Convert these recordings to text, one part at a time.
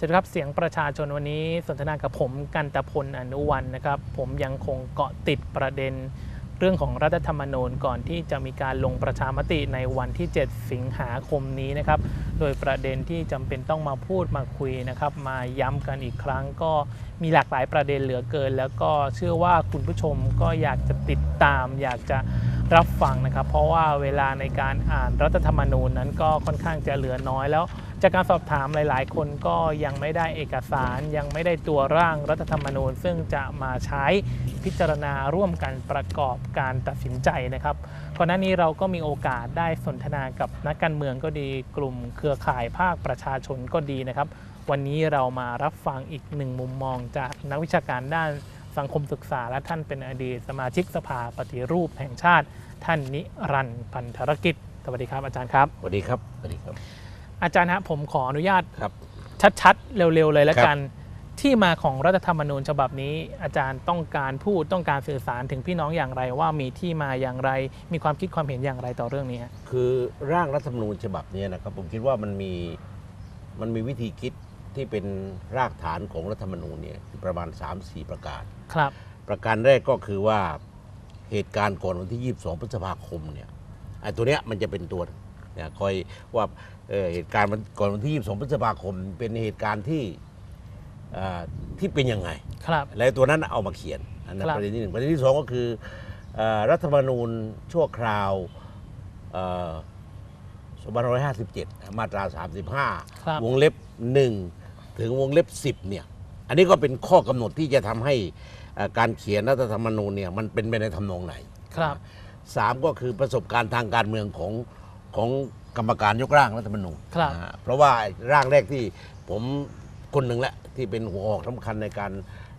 สวัสดีครับ เสียงประชาชนวันนี้สนทนากับผมกันตพลอนุวันนะครับ ผมยังคงเกาะติดประเด็นเรื่องของรัฐธรรมนูญก่อนที่จะมีการลงประชามติในวันที่ 7 สิงหาคมนี้นะครับ โดยประเด็นที่จำเป็นต้องมาพูดมาคุยนะครับ มาย้ำกันอีกครั้งก็มีหลากหลายประเด็นเหลือเกิน แล้วก็เชื่อว่าคุณผู้ชมก็อยากจะติดตาม อยากจะรับฟังนะครับ เพราะว่าเวลาในการอ่านรัฐธรรมนูญนั้นก็ค่อนข้างจะเหลือน้อยแล้ว จากการสอบถามหลาย ๆ คนก็ยังไม่ได้เอกสารยังไม่ได้ตัวร่างรัฐธรรมนูญ ซึ่งจะมาใช้พิจารณาร่วมกันประกอบการตัดสินใจนะครับก่อนหน้านี้เราก็มีโอกาสได้สนทนากับนักการเมืองก็ดี กลุ่มเครือข่ายภาคประชาชนก็ดีนะครับ วันนี้เรามารับฟังอีกหนึ่งมุมมองจากนักวิชาการด้านสังคมศึกษาและท่านเป็นอดีตสมาชิกสภาปฏิรูปแห่งชาติ ท่านนิรันดร์พันธรกิจสวัสดีครับอาจารย์ครับสวัสดีครับสวัสดีครับ อาจารย์ฮะผมขออนุญาตครับ ชัดๆ เร็วๆ เลยแล้วครับกัน ที่มาของรัฐธรรมนูญฉบับนี้ อาจารย์ต้องการพูดต้องการสื่อสารถึงพี่น้องอย่างไร ว่ามีที่มาอย่างไร มีความคิดความเห็นอย่างไรต่อเรื่องนี้ฮะคือร่างรัฐธรรมนูญฉบับเนี้นะครับผมคิดว่ามันมีมันมีวิธีคิดที่เป็นรากฐานของรัฐธรรมนูญเนี่ยประมาณ 3-4 ประการครับ ประการแรกก็คือว่าเหตุการณ์ก่อนวันที่ 22 พฤษภาคมเนี่ยไอ้ตัวเนี้ยมันจะเป็นตัว เนี่ยคอยว่าเอ่อเหตุการณ์มันก่อนวันที่ 22 พฤษภาคม เป็นเหตุการณ์ที่เอ่อที่เป็นยังไง ครับ แล้วตัวนั้นเอามาเขียนอันนั้นครับ ประเด็นที่หนึ่งประเด็นที่สองก็คือเอ่อรัฐธรรมนูญชั่วคราวเอ่อ2557 มาตรา ครับ 35 วงเล็บ 1 ถึงวงเล็บ 10 เนี่ย อันนี้ก็เป็นข้อกำหนดที่จะทำให้เอ่อการเขียนรัฐธรรมนูญเนี่ยมันเป็นไปในทำนองไหน ครับ สามก็คือประสบการณ์ทางการเมืองของ ของกรรมการยกร่างรัฐธรรมนูญครับนะฮะเพราะว่าร่างแรกที่ผมคนหนึ่งแหละที่เป็นหัวหอกสำคัญในการ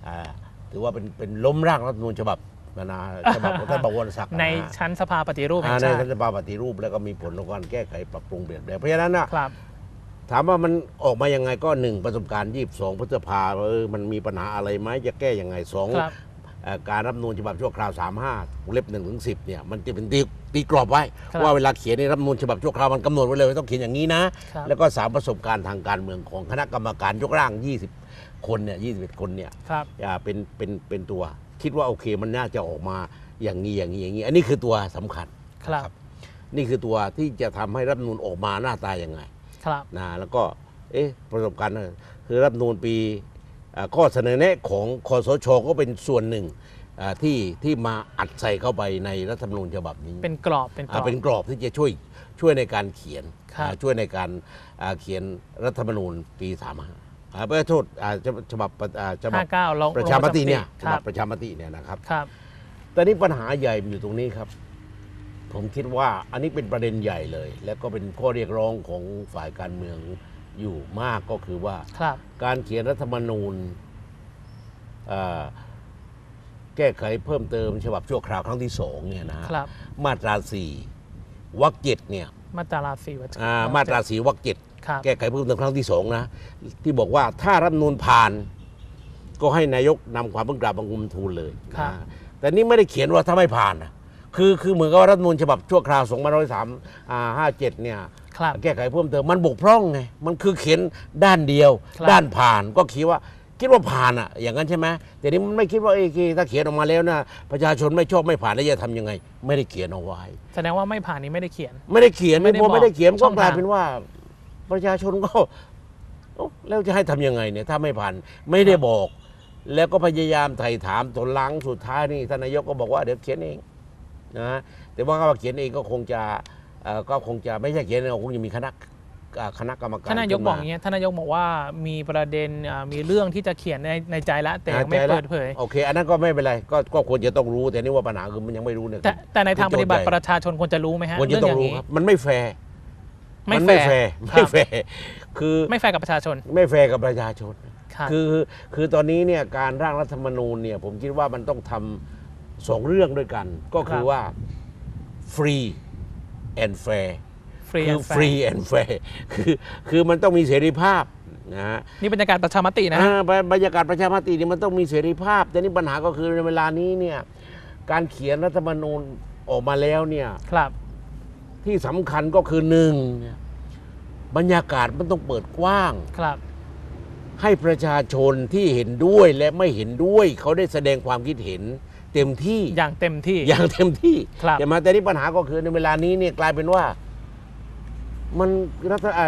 อ่าถือว่าเป็นเป็นล้มร่างรัฐธรรมนูญฉบับนานาฉบับของท่านบวรศักดิ์ในนะฮะชั้นสภาปฏิรูปแห่อ่างในชาติรัฐบาลปฏิรูปแล้วก็มีผลของการแก้ไขปรับปรุงเปลี่ยนแปลงเพราะฉะนั้นนะ ครับ ถามว่ามันออกมายังไงก็หนึ่งประสบการณ์22พฤษภาเออมันมีปัญหาอะไรไหมจะแก้ยังไงสองครับ เอ่อการรับนูญฉบับชั่วคราว 35วงเล็บ1ถึง10เนี่ยมันจะเป็นตี ตีกรอบไว้ ครับว่าเวลาเขียนในรัฐธรรมนูญฉบับชั่วคราวมันกำหนดไว้เลยว่าต้องเขียนอย่างนี้นะ ครับ แล้วก็สามประสบการณ์ทางการเมืองของคณะกรรมการยกร่าง 20 คนเนี่ย21 คนเนี่ยครับ อ่าเป็นเป็นเป็นตัวคิดว่าโอเคมันน่าจะออกมาอย่างนี้อย่างนี้อย่างนี้อันนี้คือตัวสำคัญ ครับ นี่คือตัวที่จะทำให้รัฐธรรมนูญออกมาหน้าตายังไง ครับ นะแล้วก็เอ๊ะประสบการณ์นะคือรัฐธรรมนูญปีอ่าข้อเสนอแนะของคอสชก็เป็นส่วนหนึ่งอ่า ที่ที่มาอัดใส่เข้าไปในรัฐธรรมนูญฉบับนี้ เป็นกรอบเป็นกรอ่าอบเป็นกรอบที่จะช่วยช่วยในการเขียนครับอ่าช่วยในการอ่าเขียนรัฐธรรมนูญปีสามห้าไม่โทษอ่าฉบับฉบับอ่าฉบับห้าเก้าลงประชามติเนี่ยคฉรับับบประชามติเนี่ยนะครับครับแต่นี้ปัญหาใหญ่มันอยู่ตรงนี้ครับ ผมคิดว่าอันนี้เป็นประเด็นใหญ่เลย และก็เป็นข้อเรียกร้องของฝ่ายการเมืองอยู่มากก็คือว่าครับการเขียนรัฐธรรมนูญเอ่อแก้ไขเพิ่มเติมฉบับชั่วคราวครั้งที่สองเนี่ยนะฮะครับ มาตราสี่วรรคเจ็ดเนี่ยมาตราสี่วัชอ่ามาตราสี่วรรคเจ็ดครับแก้ไขเพิ่มเติมครั้งที่สองนะที่บอกว่าถ้ารัฐธรรมนูญผ่าน ก็ให้นายกนำความพึ่งกราบบังคมทูลเลยครับ นะแต่นี่ไม่ได้เขียนว่าถ้าไม่ผ่านนะคือคือเหมือนกับว่ารัฐธรรมนูญฉบับชั่วคราว2503อ่า57เนี่ย ครับ แก้ไขเพิ่มเติมมันบกพร่องไง มันคือเขียนด้านเดียว ครับ ด้านผ่านก็คิดว่า คิดว่าผ่านอะอย่างนั้นใช่ไหมแต่นี้มันไม่คิดว่าเอ้ยถ้าเขียนออกมาแล้วนะประชาชนไม่ชอบไม่ผ่านแล้วจะทำยังไง ไม่ได้เขียนเอาไว้ แสดงว่าไม่ผ่านนี้ไม่ได้เขียน ไม่ได้เขียนไม่ไม่ได้พอบอกไม่ได้เขียนช่ก็องกลายทางเป็นว่า ประชาชนก็เอ้าแล้วจะให้ทำยังไงเนี่ยถ้าไม่ผ่านไม่ได้บอก แล้วก็พยายามไถ่ถามจนหลังสุดท้ายนี่ท่านนายกก็บอกว่าเดี๋ยวเขียนเองนะแต่ว่าเขาเขียนเองก็คงจะเอ่อก็คงจะไม่ใช่เขียนเองคงจะมีคณะอ่า คณะกรรมการท่านนายกขึ้บอกอย่างเงี้ยท่านนายกบอกว่ามีประเด็นอ่ามีเรื่องที่จะเขียนในในใจแล้วแต่ยังไม่อ่าใจละเปิดเผยโอเค อันนั้นก็ไม่เป็นไรก็ก็ควรจะต้องรู้แต่นี่ว่าปัญหาคือมันยังไม่รู้เนี่ยแต่แต่ในทางปฏิบัติคือโจทย์ใหญ่ประชาชนควรจะรู้ไหมฮะควรจะเรื่องต้อองย่างรู้นี้ครับมันไม่แฟร์ไม่นแฟไม่ร์แฟร์คไม่รับแฟร์คือไม่แฟร์กับประชาชน ไม่แฟร์กับประชาชนครับคือคือตอนนี้เนี่ยการร่างรัฐธรรมนูญเนี่ยผมคิดว่ามันต้องทำสองเรื่องด้วยกัน ก็คืคอรับว่า free and fair ฟรี คือแฟ free and fair คือคือมันต้องมีเสรีภาพนะฮะนี่บรรยากาศประชามตินะ อ่าบรรยากาศประชามตินี่มันต้องมีเสรีภาพ แต่นี่ปัญหาก็คือในเวลานี้เนี่ยการเขียนรัฐธรรมนูญออกมาแล้วเนี่ยครับ ที่สำคัญก็คือหนึ่งเนี่ยบรรยากาศมันต้องเปิดกว้าง ครับ ให้ประชาชนที่เห็นด้วยและไม่เห็นด้วย เขาได้แสดงความคิดเห็นเต็มที่อย่างเต็มที่ อย่างเต็มที่ครับ แต่มาแต่ที่ปัญหาก็คือในเวลานี้เนี่ยกลายเป็นว่า มันรัฐไอ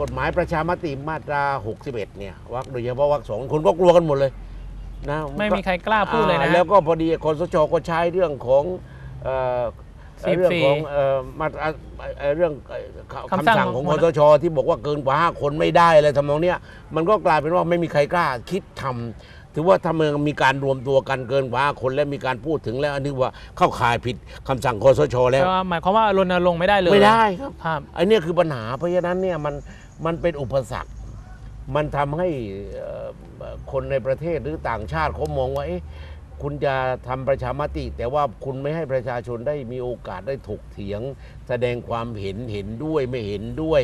กฎหมายประชามติมาตรา 61 เนี่ยวรรคโดยเฉพาะวรรคสองคนก็กลัวกันหมดเลยนะไม่มีใครกล้าพูดเลยนะอ่าแล้วก็พอดีคอสชก็ใช้เรื่องของเอ่อ44เรื่องของเอ่อมาตราเอ่อเรื่องเอ่อคำสั่งคำสั่งของหัควอหสน้าชที่บอกว่าเกินกว่าห้าคนไม่ได้อะไรทำนองเนี้ยมันก็กลายเป็นว่าไม่มีใครกล้าคิดทำ ถือว่าถ้าเมืองมีการรวมตัวกันเกินกว่าห้าคนและมีการพูดถึงแล้วอันนี้ว่าเข้าข่ายผิดคำสั่งคอสชแล้วก็หมายความว่ารณรงค์ไม่ได้เลยไม่ได้ครับ ครับไอ้เนี่ยคือปัญหาเพราะฉะนั้นเนี่ยมันมันเป็นอุปสรรค มันทำให้เอ่อคนในประเทศหรือต่างชาติเขามองว่าเอ๊ะคุณจะทำประชามติ แต่ว่าคุณไม่ให้ประชาชนได้มีโอกาสได้ถกเถียง แสดงความเห็นเห็นด้วยไม่เห็นด้วย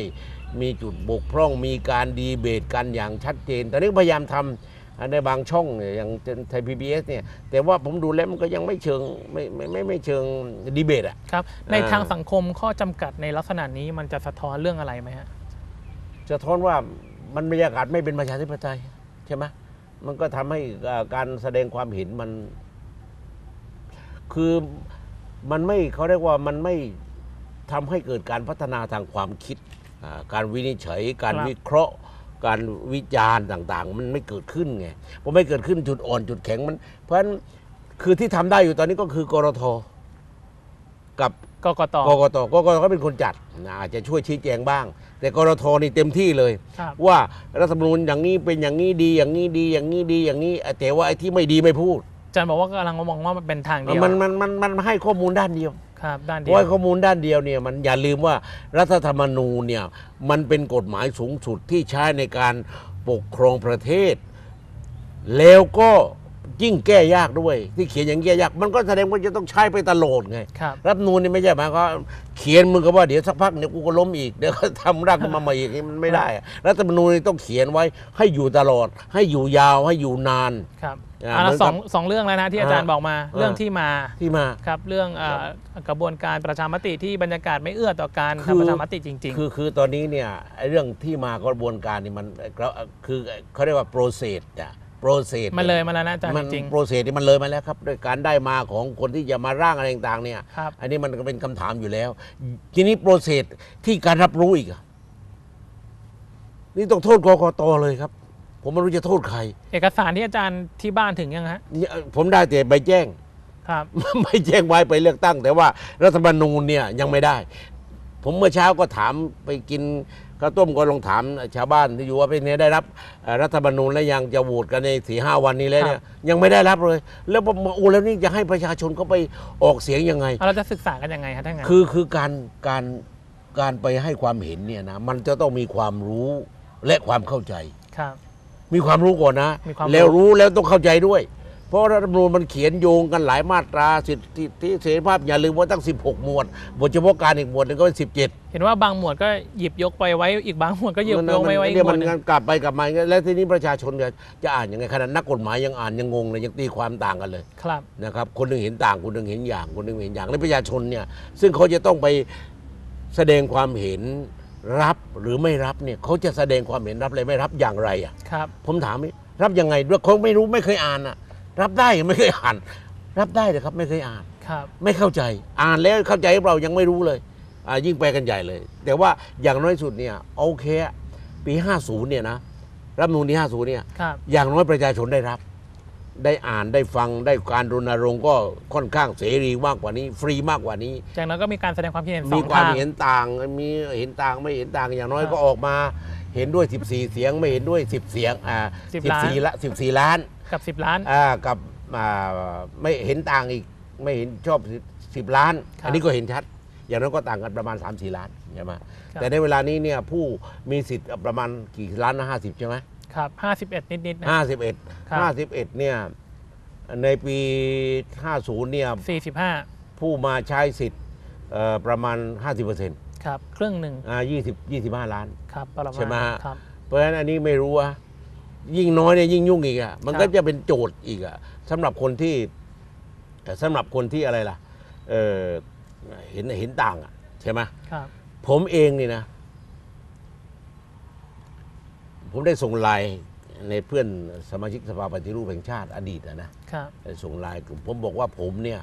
มีจุดบกพร่องมีการดีเบตกันอย่างชัดเจน ตอนนี้พยายามทำ ในบางช่องเนี่ยอย่างไทยพีบีเนี่ยแต่ว่าผมดูแล้วมันก็ยังไม่เชิงไม่ไม่ไม่ไม่เชิงดีเบตอะครับในอ่าทางสังคมข้อจำกัดในลักษณะนี้มันจะสะท้อนเรื่องอะไรไหมฮะจะท้อนว่ามันบรรยากาศไม่เป็นประชาธิปไตยใช่ไหมมันก็ทำให้เอ่อการแสดงความเห็นมัน คือมันไม่เขาเรียกว่ามันไม่ทำให้เกิดการพัฒนาทางความคิดอ่าการวินิจฉัย การครับวิเคราะห์ การวิจารณ์ต่างๆ มันไม่เกิดขึ้นไงพอไม่เกิดขึ้นจุดอ่อนจุดแข็งมัน เพราะฉะนั้นคือที่ทำได้อยู่ตอนนี้ก็คือกรทกับกกต กกตกกตก็เป็นคนจัดนะอาจจะช่วยชี้แจงบ้าง แต่กรทนี่เต็มที่เลย ครับ ว่ารัฐธรรมนูญอย่างนี้เป็นอย่างนี้ดีอย่างนี้ดีอย่างนี้ดีอย่างนี้แต่ว่าไอ้ที่ไม่ดีไม่พูด อาจารย์บอกว่ากำลังมองว่ามันเป็นทางเดียว มันมันมันมันให้ข้อมูลด้านเดียว ครับด้านเพเดียราะวข้อมูลด้านเดียวเนี่ยมันอย่าลืมว่ารัฐธรรมนูญเนี่ยมันเป็นกฎหมายสูงสุดที่ใช้ในการปกครองประเทศ แล้วก็ ยิ่งแก้ยากด้วย ที่เขียนอย่างแก้ยาก มันก็แสดงว่าจะต้องใช้ไปตลอดไง ครับ รัฐธรรมนูนนี่ไม่ใช่หมายความว่าเขียนมึงก็ว่าเดี๋ยวสักพักเดี๋ยวกูก็ล้มอีกเดี๋ยวก็ทำร่างขึ้นมาใหม่อีกนี่มันไม่ได้อะรัฐธรรมนูญนี่ต้องเขียนไว้ให้อยู่ตลอด ให้อยู่ยาวให้อยู่นาน ครับอ่าอ่าแล้วเหมือนกับสองสองเรื่องแล้วนะที่อาจารย์อ่าบอกมาเรื่องที่มาที่มา ครับเรื่องเอ่อกระบวนการประชามติที่บรรยากาศไม่เอื้อต่อการคือ ทำประชามติจริง คือคือตอนนี้เนี่ยไอ้เรื่องที่มากระบวนการนี่มันเราคือเขาเรียกว่าโปรเซสอะ โปรเซสๆมันเลยมาแล้วนะอาจารย์มันจริง โปรเซสนี่มันเลยมาแล้วครับด้วยการได้มาของคนที่จะมาร่างอะไรต่างๆเนี่ย ครับ อันนี้มันก็เป็นคำถามอยู่แล้ว ทีนี้โปรเซสที่การรับรู้อีกอะนี่ต้องโทษกกตเลยครับ ผมไม่รู้จะโทษใครๆเอกสารที่อาจารย์ที่บ้านถึงยังฮะนี่ผมได้แต่ใบแจ้ง ครับ ไม่แจ้งไว้ไปเลือกตั้ง แต่ว่ารัฐธรรมนูญเนี่ยยังไม่ได้ ผมเมื่อเช้าก็ถามไปกินข้าวต้มก็ลองถามชาวบ้านที่อยู่ว่าเป็นไงได้รับเอ่อรัฐธรรมนูญแล้วยังจะโหวตกันในสี่ห้าวันนี้แล้วเนี่ยยังไม่ได้รับเลย แล้วบอกโอ้แล้วนี่จะให้ประชาชนเขาไปออกเสียงยังไงเราจะศึกษากันยังไงฮะถ้างั้น คือคือการการการไปให้ความเห็นเนี่ยนะมันจะต้องมีความรู้และความเข้าใจ ครับ มีความรู้ก่อนนะ มีความรู้ แล้วรู้แล้วต้องเข้าใจด้วยเพ ราะรัฐธรรมนูญมันเขียนโยงกันหลายมาตราสิทธิที่เสรีภาพอย่าลืมว่าตั้ง 16 หมวดบทเฉพาะการอีกหมวดหนึงก็เป็น17 เห็นว่าบางหมวดก็หยิบยกไปไว้อีกบางหมวดก็หยิบยกไปไว้อีกเนี่ยหมมัวดหนึ่งนกลับไปกลับมาอย่างเงี้ยแล้วทีนี้ประชาชนจะจะอ่านยังไงขนาดนักกฎหมายยังอ่านยังงงเลยยังตีความต่างกันเลยครับ นะครับคนหนึ่งเห็นต่างคนหนึ่งเห็นอย่างคนหนึ่งเห็นอย่างแล้วประชาชนเนี่ยซึ่งเขาจะต้องไปแสดงความเห็นรับหรือไม่รับเนี่ยเขาจะแสดงความเห็นรับอะไรไม่รับอย่างไรอะครับ ผมถามนี่รับยังไงด้วยเขาไม่รู้ไม่เคยอ่านอะ รับได้ไม่เคยอ่าน รับได้แต่ครับไม่เคยอ่าน ครับ ไม่เข้าใจ อ่านแล้วเข้าใจหรือเปล่ายังไม่รู้เลยอ่ายิ่งไปกันใหญ่เลย แต่ว่าอย่างน้อยสุดเนี่ยโอเคอะปี 50เนี่ยนะรัฐธรรมนูลที่50เนี่ยครับ อย่างน้อยประชาชนได้รับ ได้อ่านได้ฟังได้การรณรงค์ก็ค่อนข้างเสรีมากกว่านี้ ฟรีมากกว่านี้ จากนั้นก็มีการแสดงความคิดเห็นสมีองความทางเห็นต่างมีเห็นต่างไม่เห็นต่างอย่างน้อยครับก็ออกมา เห็นด้วย 14 เสียงไม่เห็นด้วย 10 เสียงอ่า10ล้าน 14ละ14 ล้าน กับ 10 ล้าน อ่ากับอ่าไม่เห็นต่างอีกไม่เห็นชอบ10ล้าน ครับอันนี้ก็เห็นชัด อย่างนั้นก็ต่างกันประมาณ 3-4 ล้านใช่ไหมครับ แต่ในเวลานี้เนี่ยผู้มีสิทธิ์ประมาณกี่ล้านนะห้าสิบใช่ไหมครับ51 นิดๆนะ ห้าสิบเอ็ดครับ ห้าสิบเอ็ดเนี่ยในปี50เนี่ย45 ผู้มาใช้สิทธิ์เอ่อประมาณ 50%ครับ ครึ่งหนึ่งอ่า20 25 ล้าน ครับประมาณใช่ไหมฮะ ครับ เพราะฉะนั้นอันนี้ไม่รู้ว่า ยิ่งน้อยเนี่ยยิ่งยุ่งอีกอะมันครับก็จะเป็นโจทย์อีกอะสำหรับคนที่แต่สำหรับคนที่อะไรล่ะเออเห็นเห็นต่างอะใช่ไหมครับผมเองนี่นะ ผมได้ส่งไลน์ในเพื่อนสมาชิกสภาปฏิรูปแห่งชาติอดีตอะนะครับส่งไลน์กลุ่มผมบอกว่าผมเนี่ย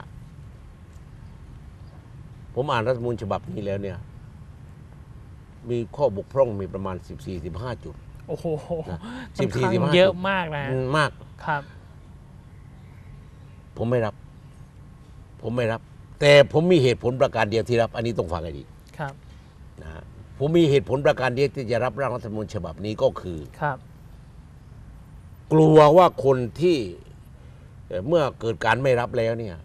ผมอ่านรัฐธรรมนูญฉบับนี้แล้วเนี่ย มีข้อบกพร่องมีประมาณ 14-15 จุด โอ้โหนะค่อนข้าง14-15เยอะมากนะอืมมากครับ ผมไม่รับ ผมไม่รับ แต่ผมมีเหตุผลประการเดียวที่รับ อันนี้ต้องฟังให้ดีครับนะฮะผมมีเหตุผลประการเดียวที่จะรับร่างรัฐธรรมนูญฉบับนี้ก็คือครับ กลัวว่าคนที่เอ่อเมื่อเกิดการไม่รับแล้วเนี่ย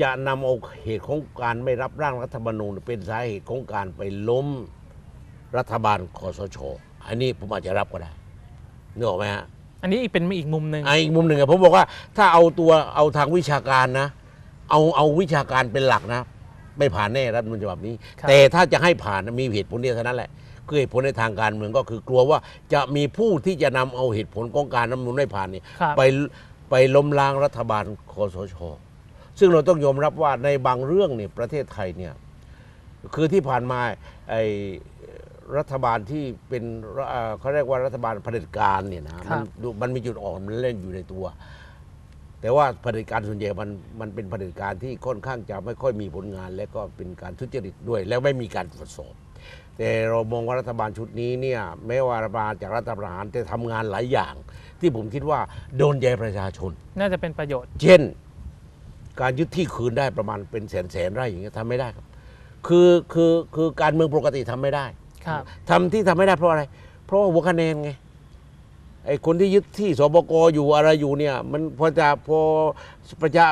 จะนำเอาเหตุของการไม่รับร่างรัฐธรรมนูญเป็นสาเหตุของการไปล้มรัฐบาลคอสช อันนี้ผมอาจจะรับก็ได้นึกออกไหมฮะอันนี้อีกเป็นอีกมุมหนึ่งอะอีกมุมหนึ่งอะผมบอกว่าถ้าเอาตัวเอาทางวิชาการนะ เอาเอาวิชาการเป็นหลักนะ ไม่ผ่านแน่รัฐธรรมนูญฉบับนี้ครับแต่ถ้าจะให้ผ่านนะมีเหตุผลเดียวเท่านั้นแหละคือเหตุผลในทางการเมืองก็คือกลัวว่าจะมีผู้ที่จะนำเอาเหตุผลของการรัฐธรรมนูญไม่ผ่านเนี่ยครับไปไปล้มล้างรัฐบาลคอสช ซึ่งเราต้องยอมรับว่าในบางเรื่องเนี่ยประเทศไทยเนี่ยคือที่ผ่านมาไอ้ รัฐบาลที่เป็นเอ่อเขาเรียกว่ารัฐบาลเผด็จการเนี่ยนะมันดูมันมีจุดอ่อนมันเล่นอยู่ในตัว แต่ว่าเผด็จการส่วนใหญ่มันมันเป็นเผด็จการที่ค่อนข้างจะไม่ค่อยมีผลงาน และก็เป็นการทุจริตด้วย แล้วไม่มีการตรวจสอบ แต่เรามองว่ารัฐบาลชุดนี้เนี่ยแม้ว่ารัฐบาลจากรัฐประหารจะทำงานหลายอย่าง ที่ผมคิดว่าโดนใจประชาชน น่าจะเป็นประโยชน์ เช่น การยึดที่คืนได้ประมาณเป็นแสนแสนไร่อย่างเงี้ยทำไม่ได้ครับคือคือคือการเมืองปกติทำไม่ได้ ครับทำที่ทำไม่ได้เพราะอะไร เพราะว่าหัวคะแนนไงไอ้คนที่ยึดที่สบกอยู่อะไรอยู่เนี่ย มันพอจะพอประชา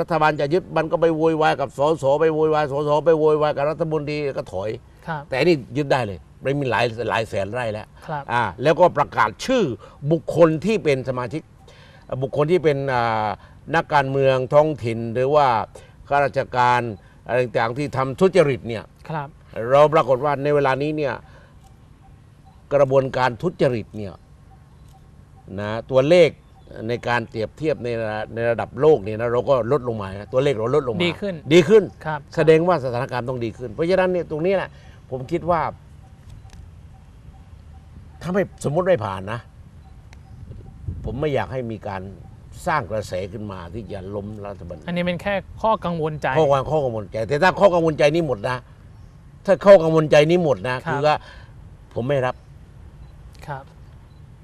รัฐบาลจะยึดมันก็ไปโวยวายกับสสไปโวยวายสสไปโวยวายกับรัฐมนตรีก็ถอย ครับ แต่อันนี่ยึดได้เลยไม่มีหลายหลายแสนไร่แล้วครับ อ่าแล้วก็ประกาศชื่อบุคคลที่เป็นสมาชิกเอ่อบุคคลที่เป็นอ่านักการเมืองท้องถิ่นหรือว่าข้าราชการอะไรต่างๆที่ทำทุจริตเนี่ยครับ เราปรากฏว่าในเวลานี้เนี่ยกระบวนการทุจริตเนี่ยนะตัวเลขในการเปรียบเทียบในระในระดับโลกเนี่ยนะเราก็ลดลงมานะตัวเลขเราลดลงมาดีขึ้น ดีขึ้นครับแสดงว่าสถานการณ์ต้องดีขึ้น เพราะฉะนั้นเนี่ยตรงนี้แหละผมคิดว่า ถ้าไม่สมมติไม่ผ่านนะ ผมไม่อยากให้มีการสร้างกระแสขึ้นมาที่จะล้มรัฐบาลอันนี้เป็นแค่ข้อกังวลใจข้อความข้อกังวลใจ แต่ถ้าข้อกังวลใจนี้หมดนะ ถ้าข้อกังวลใจนี้หมดนะครับคือว่าผมไม่รับครับ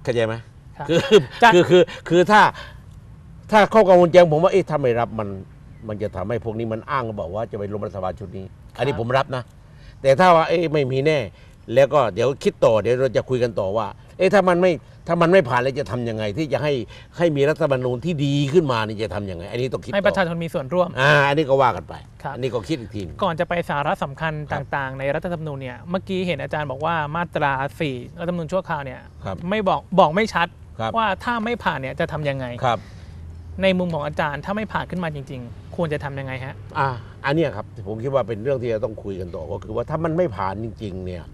เข้าใจไหมครับคือจะคือคือคือถ้าถ้าข้อกังวลใจของผมว่าเอ๊ะถ้าไม่รับมันมันจะทำให้พวกนี้มันอ้างบอกว่าจะไปล้มรัฐบาลชุดนี้ อันนี้ผมรับนะ แต่ถ้าว่าเอ๊ะไม่มีแน่ แล้วก็เดี๋ยวคิดต่อเดี๋ยวเราจะคุยกันต่อว่า เอ๊ะถ้ามันไม่ถ้ามันไม่ผ่านแล้วจะทำยังไง ที่จะให้ให้มีรัฐธรรมนูญที่ดีขึ้นมานี่จะทำยังไง อันนี้ต้องคิดให้ประชาต่อชนมีส่วนร่วม อ่าอันนี้ก็ว่ากันไป ครับ อันนี้ก็คิดอีกทีหนึ่ง ก่อนจะไปสาระสำคัญครับต่างๆ ในรัฐธรรมนูญเนี่ยเมื่อกี้เห็นอาจารย์บอกว่ามาตรา 4 รัฐธรรมนูญชั่วคราวเนี่ยครับไม่บอกบอกไม่ชัด ครับ ว่าถ้าไม่ผ่านเนี่ยจะทำยังไง ครับ ในมุมของอาจารย์ถ้าไม่ผ่านขึ้นมาจริง ๆ ควรจะทำยังไงฮะ อ่าอันเนี้ยครับผมคิดว่าเป็นเรื่องที่จะต้องคุยกันต่อก็คือว่าถ้ามันไม่ผ่านจริง ๆ เนี่ย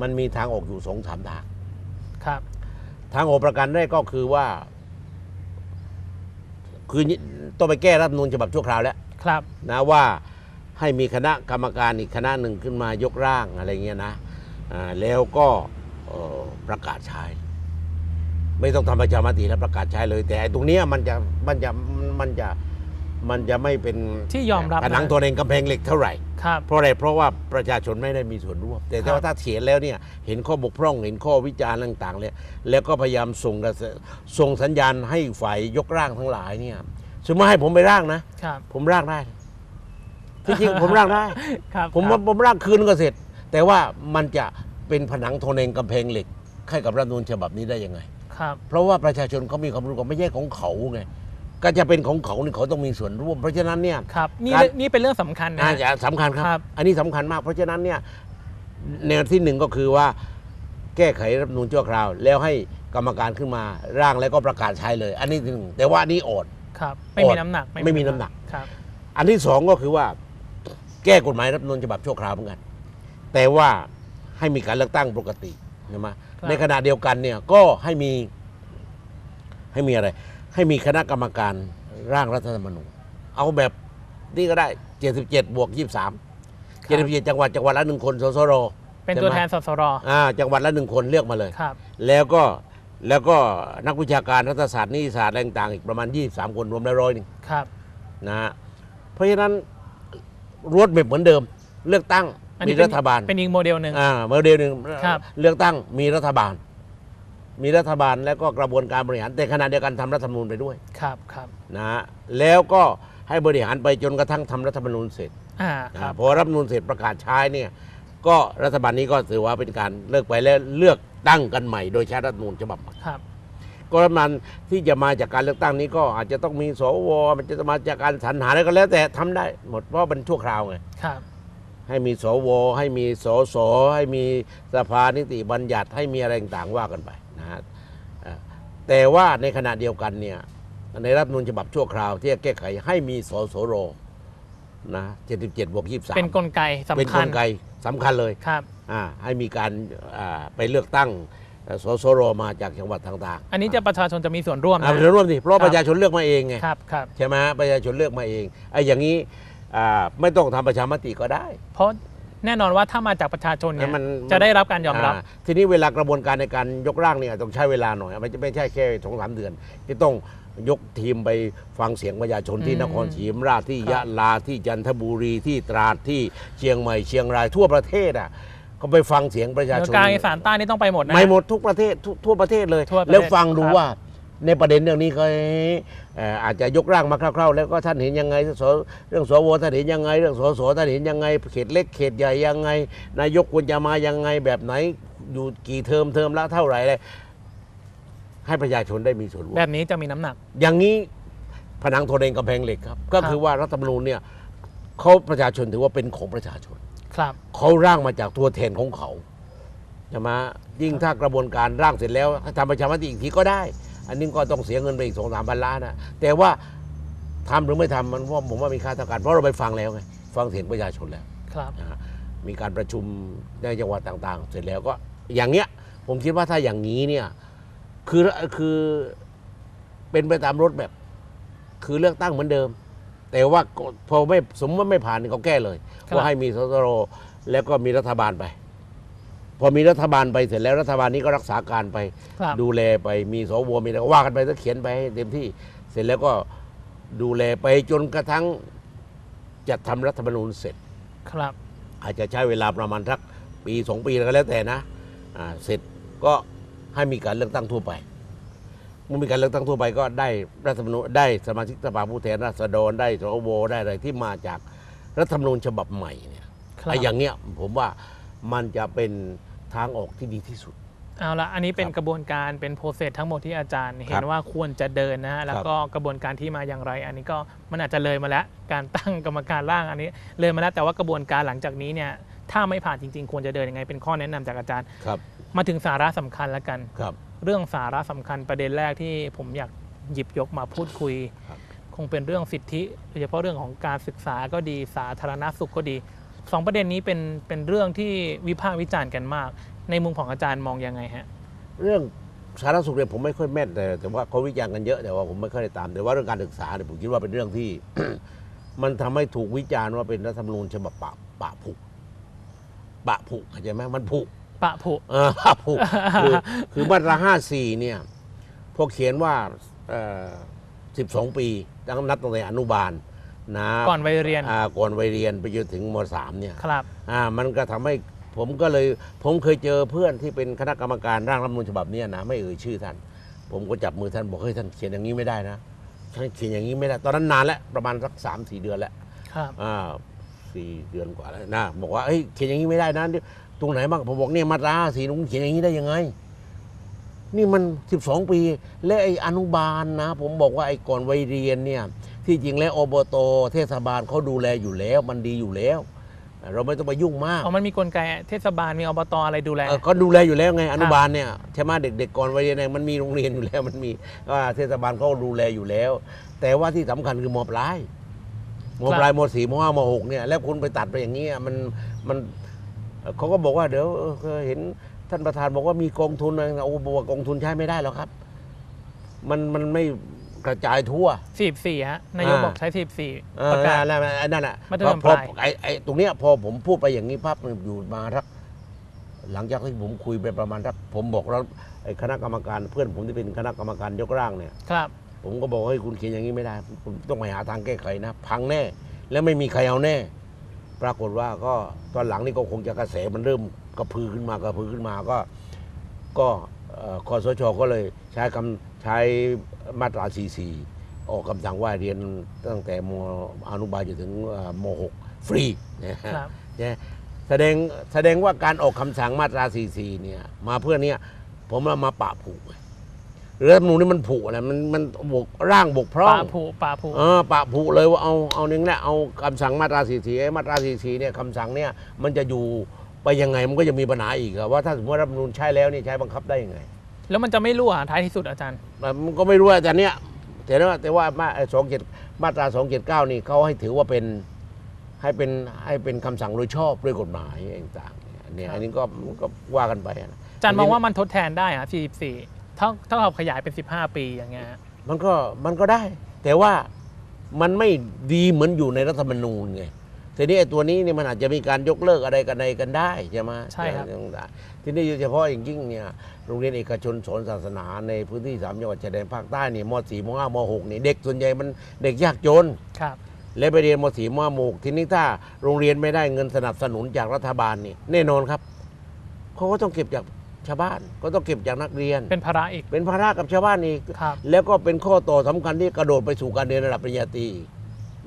มันมีทางออกอยู่สองสามทาง ครับทางออกประกันแรกก็คือว่า คือต้องไปแก้รัฐธรรมนูญฉบับชั่วคราวแล้วครับนะว่าให้มีคณะกรรมการอีกคณะหนึ่งขึ้นมายกร่างอะไรเงี้ยนะอ่าแล้วก็เอ่อประกาศใช้ ไม่ต้องทำประชามติแล้วประกาศใช้เลย แต่ไอ้ตรงเนี้ยมันจะมันจะมันจะ มันจะไม่เป็นที่ยอมรับผนังนะตัวเองกำแพงเหล็กเท่าไหร่ครับเพราะอะไรเพราะว่าประชาชนไม่ได้มีส่วนร่วม แต่ครับว่าถ้าเถียนแล้วเนี่ยเห็นข้อบกพร่องเห็นข้อวิจารณ์ต่างๆเลยแล้วก็พยายามส่งกระแสส่งสัญญาณให้ฝ่ายยกร่างทั้งหลายเนี่ยสมมติให้ผมไปร่างนะครับผมร่างได้ที่จริงผมร่างได้ครับผมครับผมร่างคืนก็เสร็จ แต่ว่ามันจะเป็นผนังโทนเองกำแพงเหล็กให้กับรัฐธรรมนูญฉบับนี้ได้ยังไงครับเพราะว่าประชาชนเขามีความรู้ว่าไม่ใช่ของเขาไง ก็จะเป็นของเขานี่เขาต้องมีส่วนร่วม เพราะฉะนั้นเนี่ยครับนี่การนี่เป็นเรื่องสำคัญนะ อาจะสำคัญครับครับอันนี้สำคัญมาก เพราะฉะนั้นเนี่ยแนวที่หนึ่งก็คือว่า แก้ไขรัฐธรรมนูญชั่วคราว แล้วให้กรรมการขึ้นมาร่างแล้วก็ประกาศใช้เลย อันนี้ที่หนึ่งแต่ว่าอันนี้อ่อนครับ ไม่มีน้ำหนักไม่มีน้ำหนัก ครับ อันที่สองก็คือว่า แก้กฎหมายรัฐธรรมนูญฉบับชั่วคราวเหมือนกัน แต่ว่าให้มีการเลือกตั้งปกติใช่ไหมครับ ในขณะเดียวกันเนี่ยก็ให้มีให้มีอะไร ให้มีคณะกรรมการร่างรัฐธรรมนูญเอาแบบนี่ก็ได้ 77 บวก 23ครับ77 จังหวัดจังหวัดละหนึ่งคนสสรเป็นตัวใช่ไหมแทนสสรอ่าจังหวัดละหนึ่งคนเลือกมาเลย ครับ แล้วก็แล้วก็นักวิชาการรัฐศาสตร์นิติศาสตร์อะไรต่างๆอีกประมาณ 23 คนรวมแล้วร้อยหนึงครับ นะฮะเพราะฉะนั้นรวดแบบเหมือนเดิม เลือกตั้งอันมีนี้เป็นรัฐบาลเป็นอีกโมเดลหนึ่ง อ่าโมเดลหนึ่งครับ เลือกตั้งมีรัฐบาล มีรัฐบาลแล้วก็กระบวนการบริหาร แต่ขณะเดียวกันทำรัฐธรรมนูญไปด้วยครับครับนะฮะแล้วก็ให้บริหารไปจนกระทั่งทำรัฐธรรมนูญเสร็จอ่านะครัฮะบพอรัฐธรรมนูญเสร็จประกาศใช้เนี่ยก็รัฐบาลนี้ก็ถือว่าเป็นการเลิกไปแล้วเลือกตั้งกันใหม่ โดยใช้รัฐธรรมนูญฉบับใหม่ครับก็มันที่จะมาจากการเลือกตั้งนี้ก็อาจจะต้องมีสวมันจะมาจากการสรรหาอะไรก็แล้วแต่ทำได้หมดเพราะเป็นชั่วคราวไงครับให้มีสว ให้มีสสให้มีสภานิติบัญญัติให้มีอะไรต่างๆว่ากันไปนะฮะเอ่อ แต่ว่าในขณะเดียวกันเนี่ยในรัฐธรรมนูญฉบับชั่วคราวที่จะแก้ไขให้มีสสรนะ77บวก23 เป็นกลไกเป็นสำกคัญลไกสำคัญเลยครับ อ่าให้มีการอ่าไปเลือกตั้งเอ่อสสรมาจากจังหวัดต่างๆอันนี้จะประชาชนจะมีส่วนร่วมอ่านะเป็นร่วมสิเพราะครับประชาชนเลือกมาเองไง ครับครับ ใช่ไหมฮะประชาชนเลือกมาเองไอ้อย่างนี้อ่าไม่ต้องทำประชามติก็ได้ เพราะ แน่นอนว่าถ้ามาจากประชาชนเนี่ยมันจะได้รับการยอมรับาทีนี้เวลากระบวนการในการยกร่างเนี่ยต้องใช้เวลาหน่อยมันจะไม่ใช่แค่สองสามเดือน ที่ต้องยกทีมไปฟังเสียงประชาชนที่อืมนครศรีธรรมราชที่ครับยะลาที่จันทบุรีที่ตราดที่เชียงใหม่เชียงรายทั่วประเทศอะก็ไปฟังเสียงประชาเหนืชอนกลางอีสานใต้นี่ต้องไปหมดนะไม่หมดทุกประเทศทุกทั่วประเทศเลยทั่วประเทศแล้วฟังดูครับว่า ในประเด็นเรื่องนี้ก็เอ่อาจจะยกร่างมาคร่าวๆ แล้วก็ท่านเห็นยังไงเรื่องสวท่านเห็นยังไง เรื่องสสท่านเห็นยังไง เขตเล็กเขตใหญ่ยังไง นายกควรจะมายังไงแบบไหนอยู่กี่เทอมเทอมละเท่าไหร่เลยให้ประชาชนได้มีส่วนร่วมแบบนี้จะมีน้ำหนัก อย่างนี้ผนังโทนเองกำแพงเหล็กครับ ก็คือว่ารัฐธรรมนูญเนี่ยเขาประชาชนถือว่าเป็นของประชาชนครับเขาร่างมาจากตัวแทนของเขาใช่ไหมยิ่งถ้ากระบวนการร่างเสร็จแล้วทำประชามติอีกทีก็ได้ อันนี้ก็ต้องเสียเงินไปอีกสองสามพันล้านนะแต่ว่าทำหรือไม่ทำมันว่าผมว่ามีค่าเท่ากันเพราะเราไปฟังแล้วไงฟังเสียงประชาชนแล้วครับนะฮะมีการประชุมในจังหวัดต่างๆ เสร็จแล้วก็อย่างเนี้ย ผมคิดว่าถ้าอย่างนี้เนี่ยคือคือเป็นไปตามรถแบบ คือเลือกตั้งเหมือนเดิม แต่ว่าก็พอไม่สมมติว่าไม่ผ่านนี่เขาแก้เลยครับว่าให้มีสสรแล้วก็มีรัฐบาลไป พอมีรัฐบาลไปเสร็จแล้วรัฐบาลนี้ก็รักษาการไป ครับดูแลไปมีสวมีอะไรก็ว่ากันไปก็เขียนไปให้เต็มที่เสร็จแล้วก็ดูแลไปจนกระทั่งจัดทำรัฐธรรมนูญเสร็จ ครับ อาจจะใช้เวลาประมาณสักปีสองปีก็แล้วแต่นะอ่าเสร็จก็ให้มีการเลือกตั้งทั่วไปเมื่อมีการเลือกตั้งทั่วไปก็ได้รัฐธรรมนูญได้สมาชิกสภาผู้แทนราษฎรได้สวได้อะไรที่มาจากรัฐธรรมนูญฉบับใหม่เนี่ยครับ ไอ้อย่างเนี้ยผมว่ามันจะเป็น ทางออกที่ดีที่สุด เอาละอันนี้เป็นครับกระบวนการเป็นโปรเซสทั้งหมดที่อาจารย์ เห็ครันบว่าควรจะเดินนะฮะแล้วครับก็กระบวนการที่มาอย่างไร อันนี้ก็มันอาจจะเลยมาแล้ว การตั้งกรรมการร่างอันนี้ เลยมาแล้วแต่ว่ากระบวนการหลังจากนี้เนี่ยถ้าไม่ผ่านจริงๆ ควรจะเดินยังไง เป็นข้อแนะนำจากอาจารย์ครับมาถึงสาระสำคัญแล้วกันครับ เรื่องสาระสำคัญประเด็นแรกที่ผมอยากหยิบยกมาพูดคุยครับคงเป็นเรื่องสิทธิโดยเฉพาะเรื่องของการศึกษาก็ดีสาธารณสุขก็ดี สองประเด็นนี้เป็นเป็นเรื่องที่วิพากษ์วิจารณ์กันมาก ในมุมของอาจารย์มองยังไงฮะ เรื่องสาธารณสุขเนี่ยผมไม่ค่อยแม่นแต่แต่ว่าเขาวิจารณ์กันเยอะแต่ว่าผมไม่ค่อยได้ตามแต่ว่าเรื่องการศึกษาเนี่ยผมคิดว่าเป็นเรื่องที่ มันทำให้ถูกวิจารณ์ว่าเป็นรัฐธรรมนูญฉบับปะปะผุปะผุเข้าใจไหมมันผุปะผุเออปะผุคือคือมาตราห้าสี่เนี่ยพวกเขียนว่าสิบสองปีตั้งนับตั้งแต่อนุบาล นะก่อนวัยเรียน อ่าก่อนวัยเรียนไปจนถึงมสามเนี่ยครับ อ่ามันก็ทำให้ผมก็เลยผมเคยเจอเพื่อนที่เป็นคณะกรรมการร่างรัฐธรรมนูญฉบับเนี้ยนะไม่เอ่ยชื่อท่าน ผมก็จับมือท่านบอกเฮ้ยท่านเขียนอย่างนี้ไม่ได้นะท่านเขียนอย่างนี้ไม่ได้ ตอนนั้นนานแล้วประมาณสักสามสี่เดือนแล้ว ครับ อ่าสี่เดือนกว่าแล้วนะบอกว่าเฮ้ยเขียนอย่างนี้ไม่ได้นะตรงไหนบ้างผมบอกเนี่ยมาตราสีนุ้งเขียนอย่างนี้ได้ยังไง นี่มันสิบสองปี และไอ้อนุบาลนะ ผมบอกว่าไอ้ก่อนวัยเรียนเนี่ย ที่จริงแล้วอบตเทศบาลเขาดูแลอยู่แล้ว มันดีอยู่แล้ว เราไม่ต้องไปยุ่งมากอ๋อมันมีกลไกเทศบาลมีอบตอะไรดูแล เออก็ดูแลอยู่แล้วไงอนุบาลเนี่ยใช่ไหมเด็กๆก่อนวัยเรียนเนี่ยมันมีโรงเรียนอยู่แล้วมันมีว่าเทศบาลเขาดูแลอยู่แล้ว แต่ว่าที่สำคัญคือมปลายมปลายมสี่มห้ามหกเนี่ยแล้วคุณไปตัดไปอย่างนี้ยมันมันเอ่อเขาก็บอกว่าเดี๋ยวเออเคยเห็นท่านประธานบอกว่ามีกองทุนอะไรนะโอ้บอกว่ากองทุนใช้ไม่ได้หรอกครับ มันมันไม่ กระจายทั่ว 44ฮะนายกอ่าบอกใช้ เอ44อประกาศ นั่นแหละนั่นแหละมัธยมพอปลายไอ้ไอ้ตรงเนี้ยพอผมพูดไปอย่างนี้ปั๊บมันอยู่มาทักหลังจากที่ผมคุยไปประมาณทักผมบอกแล้วไอ้คณะกรรมการเพื่อนผมที่เป็นคณะกรรมการยกร่างเนี่ย ครับ ผมก็บอกให้ยคุณเขียนอย่างนี้ไม่ได้ คุณต้องไปหาทางแก้ไขนะ พังแน่ แล้วไม่มีใครเอาแน่ ปรากฏว่าก็ตอนหลังนี่ก็คงจะกระแสมันเริ่มกระพือขึ้นมากระพือขึ้นมาก็ ก็เอ่อคอสชก็เลยใช้คำใช้มาตรา 44 ออกคำสั่งว่าเรียนตั้งแต่มอนุบาลจนถึงเอ่อม .6 ฟรีนะฮะครับเนี่ยแสดงแสดงว่าการออกคำสั่งมาตรา 44 เนี่ย มาเพื่อเนี้ยผมเอามาปะผูกไงรัฐธรรมนูญนี่มันผูกอะไรมันมันบกร่างบกพร่องปลาผูปลาผูเออปะผูเลยว่าเอาเอาหนึ่งแหละเอาคำสั่งมาตรา44ไอ้มาตรา44เนี่ยคำสั่งเนี่ยมันจะอยู่ไปยังไงมันก็จะมีปัญหาอีกอะว่าถ้าสมมติว่ารัฐธรรมนูญใช้แล้วนี่ใช้บังคับได้ยังไง แล้วมันจะไม่รั่วท้ายที่สุดอาจารย์ มันก็ไม่รู้ว่าแต่เนี้ยแต่ว่าแต่ว่ามาสองเจ็ดมาตราสองเจ็ดเก้านี่เขาให้ถือว่าเป็นให้เป็นให้เป็นคำสั่งโดยชอบด้วยกฎหมายต่างๆเนี่ยครับอันนี้ก็ก็ว่ากันไปนะอาจารย์มองว่ามันทดแทนได้อะ44เท่าเท่ากับขยายเป็น 15 ปีอย่างเงี้ยฮะมันก็มันก็ได้ แต่ว่ามันไม่ดีเหมือนอยู่ในรัฐธรรมนูญไง ทีนี้ไอ้ตัวนี้นี่มันอาจจะมีการยกเลิกอะไรกันในกันได้ใช่ไหมใช่ครับ ต่างๆทีนี้โดยเฉพาะอย่างยิ่งเนี่ยโรงเรียนเอกชนสอนศาสนาในพื้นที่สามจังหวัดชายแดนภาคใต้เนี่ยม .4 ม .5 ม .6 นี่เด็กส่วนใหญ่มันเด็กยากจน ครับ และไปเรียนม .4 ม .6 ทีนี้ถ้าโรงเรียนไม่ได้เงินสนับสนุนจากรัฐบาลนี่แน่นอนครับเขาก็ต้องเก็บจากชาวบ้าน ก็ต้องเก็บจากนักเรียน เป็นภาระอีก เป็นภาระกับชาวบ้านอีก ครับ แล้วก็เป็นข้อต่อสำคัญที่กระโดดไปสู่การเรียนระดับปริญญาตรีอีก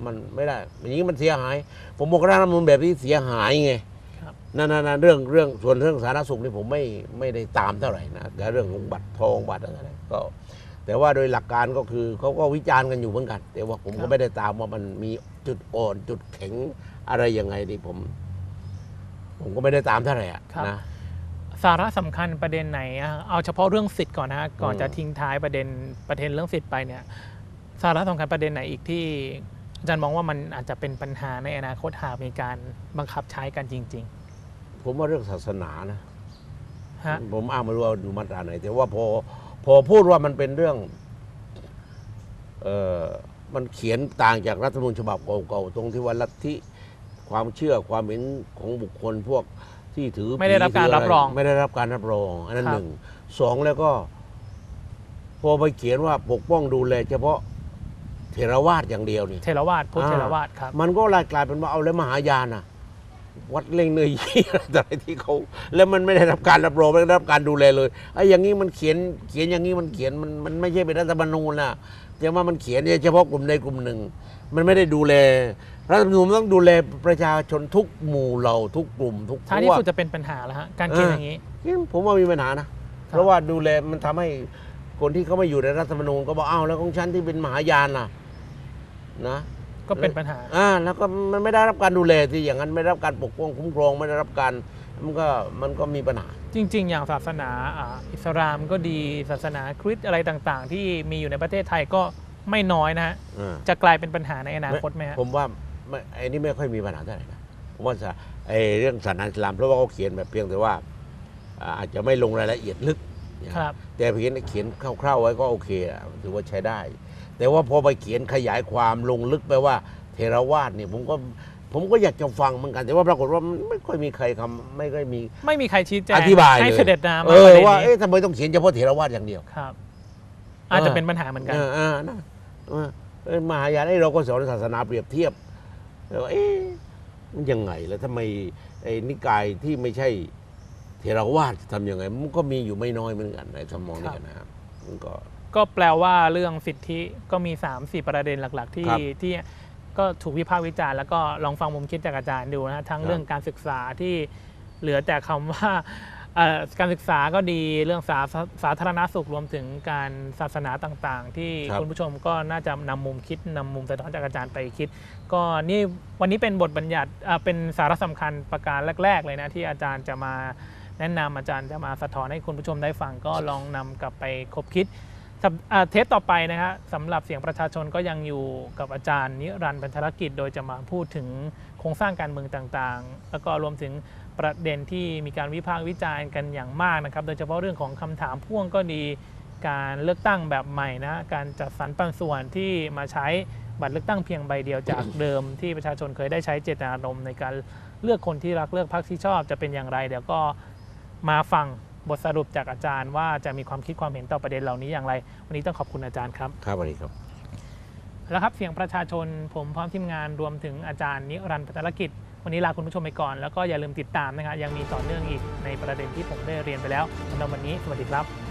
มันไม่ได้อย่างนี้มันเสียหาย ผมบอกร่างรัฐธรรมนูญแบบนี้เสียหายไงครับนั่นนั่นนั่นเรื่องเรื่องส่วนเรื่องสาธารณสุขนี่ผมไม่ไม่ได้ตามเท่าไหร่นะแต่เรื่องของบัตรทองบัตรอะไรก็ แต่ว่าโดยหลักการก็คือเขาก็วิจารณ์กันอยู่เหมือนกัน แต่ว่าผมครัก็บไม่ได้ตามว่ามันมีจุดอ่อนจุดแข็งอะไรยังไงนี่ผม ผมก็ไม่ได้ตามเท่าไหร่อะนะสาระสำคัญประเด็นไหนอะเอาเฉพาะเรื่องสิทธิ์ก่อนนะฮะก่อนอืมจะทิ้งท้ายประเด็นประเด็นเรื่องสิทธิ์ไปเนี่ย สาระสำคัญประเด็นไหนอีกที่ อาจารย์มองว่ามันอาจจะเป็นปัญหาในอนาคตหากมีการบังคับใช้กันจริงผมว่าเรื่องศาสนานะๆฮะผมอ้างไม่รู้ว่าดูมาตราไหน แต่ว่าพอพอพูดว่ามันเป็นเรื่องเออมันเขียนต่างจากรัฐธรรมนูญฉบับเก่าๆตรงที่ว่าลัทธิความเชื่อความเห็นของบุคคลพวกที่ถือไม่ได้รับการผีถืะรับรอง ไม่ได้รับการรับรอง อันนั้นครับหนึ่งสองแล้วก็ พอไปเขียนว่าปกป้องดูแลเฉพาะ เทรวาสอย่างเดียวนี่เทรวาสพุทธอ่าเทรวาสครับ มันก็กลายเป็นว่าเอาแล้วมหายานอะวัดเล่งเนยยี่อะไรที่เขาแล้วมันไม่ได้รับการรับรองไม่ได้รับการดูแลเลยไอ้อย่างนี้มันเขียนเขียนอย่างนี้มันเขียนมันมันไม่ใช่เป็นรัฐธรรมนูญนะแต่ว่ามันเขียนเฉพาะกลุ่มใดกลุ่มหนึ่ง มันไม่ได้ดูแลรัฐธรรมนูญมันต้องดูแลประชาชนทุกหมู่เหล่าทุกกลุ่มทุกท้ายพที่วกสุดจะเป็นปัญหาแล้วฮะการเขียนอย่างนี้นี่ผมว่ามีปัญหานะเพราะว่าดูแลมันทำให้คนที่เขาไม่อยู่ในรัฐธรรมนูญก็บอกอ้าวแล้วของฉันที่เป็นมหายานล่ะ นะก็เป็นปัญหาอ่าแล้วก็มันไม่ได้รับการดูแลที่อย่างนั้นไม่ได้รับการปกป้องคุ้มครองไม่ได้รับการมันก็มันก็มีปัญหา จริง ๆ อย่างศาสนาอ่าอิสลามก็ดีศาสนาคริสต์อะไรต่างๆ ที่มีอยู่ในประเทศไทยก็ไม่น้อยนะฮะอ่าจะกลายเป็นปัญหาในอนาคตไหมฮะผมว่าไม่ไอ้นี่ไม่ค่อยมีปัญหาเท่าไหร่นะผมว่าจะไอ้เรื่องศาสนาอิสลามเพราะว่าเขาเขียนแบบเพียงแต่ว่าอ่าอาจจะไม่ลงรายละเอียดลึกครับแต่เพียงเขียนคร่าวๆไว้ก็โอเคอะถือว่าใช้ได้ แต่ว่าพอไปเขียนขยายความลงลึกไปว่าเทรวาสเนี่ยผมก็ผมก็อยากจะฟังเหมือนกัน แต่ว่าปรากฏว่ามันไม่ค่อยมีใครคำไม่ค่อยมี ไม่มีใครชี้แจงอธิบายให้เลยเสด็จน้ำเอมาปอระเด็นว่านี้เอ๊ะทำไมต้องเขียนเฉพาะเทรวาสอย่างเดียว ครับ อาจจะเป็นปัญหาเหมือนกัน เออเออนะเออเอ้ยมหายานไอ้เราก็สอนศาสนาเปรียบเทียบแล้วเอ๊ะมันยังไงแล้วทำไมไอ้นิกายที่ไม่ใช่เทรวาสทำยังไง มันก็มีอยู่ไม่น้อยเหมือนกันในสมองนี่กันนะครับมันก็ ก็แปลว่าเรื่องสิทธิก็มี 3 4 ประเด็นหลัก ๆ ที่ครับที่ก็ถูกวิพากษ์วิจารณ์แล้วก็ลองฟังมุมคิดจากอาจารย์ดูนะทั้งครับเรื่องการศึกษาที่เหลือแต่คำว่าเอ่อการศึกษาก็ดีเรื่องสาสาธารณสุขรวมถึงการศาสนาต่างๆ ที่ครับคุณผู้ชมก็น่าจะนำมุมคิดนำมุมสะท้อนจากอาจารย์ไปคิด ก็นี่วันนี้เป็นบทบัญญัติอ่าเป็นสาระสำคัญประการแรก ๆ เลยนะที่อาจารย์จะมาแนะนำอาจารย์จะมาสะท้อนให้คุณผู้ชมได้ฟังก็ลองนำกลับไปคบคิดสัปอ่า เทปต่อไปนะฮะสำหรับเสียงประชาชนก็ยังอยู่กับอาจารย์นิรันดร์บรรทรกิจ โดยจะมาพูดถึงโครงสร้างการเมืองต่างๆ แล้วก็รวมถึงประเด็นที่มีการวิพากษ์วิจารณ์กันอย่างมากนะครับ โดยเฉพาะเรื่องของคำถามพ่วงก็ดีการเลือกตั้งแบบใหม่นะการจัดสรรปันส่วนที่มาใช้บัตรเลือกตั้งเพียงใบเดียวจากเดิม ที่ประชาชนเคยได้ใช้เจตนารมณ์ในการเลือกคนที่รักเลือกพรรคที่ชอบจะเป็นอย่างไร เดี๋ยวก็มาฟัง บทสรุปจากอาจารย์ว่าจะมีความคิดความเห็นต่อประเด็นเหล่านี้อย่างไร วันนี้ต้องขอบคุณอาจารย์ครับ ครับสวัสดีครับ แล้วครับเสียงประชาชนผมพร้อมทีมงานรวมถึงอาจารย์นิรันดร์พัฒนกิจ วันนี้ลาคุณผู้ชมไปก่อน แล้วก็อย่าลืมติดตามนะครับยังมีต่อเนื่องอีกในประเด็นที่ผมได้เรียนไปแล้วสำหรับวันนี้สวัสดีครับ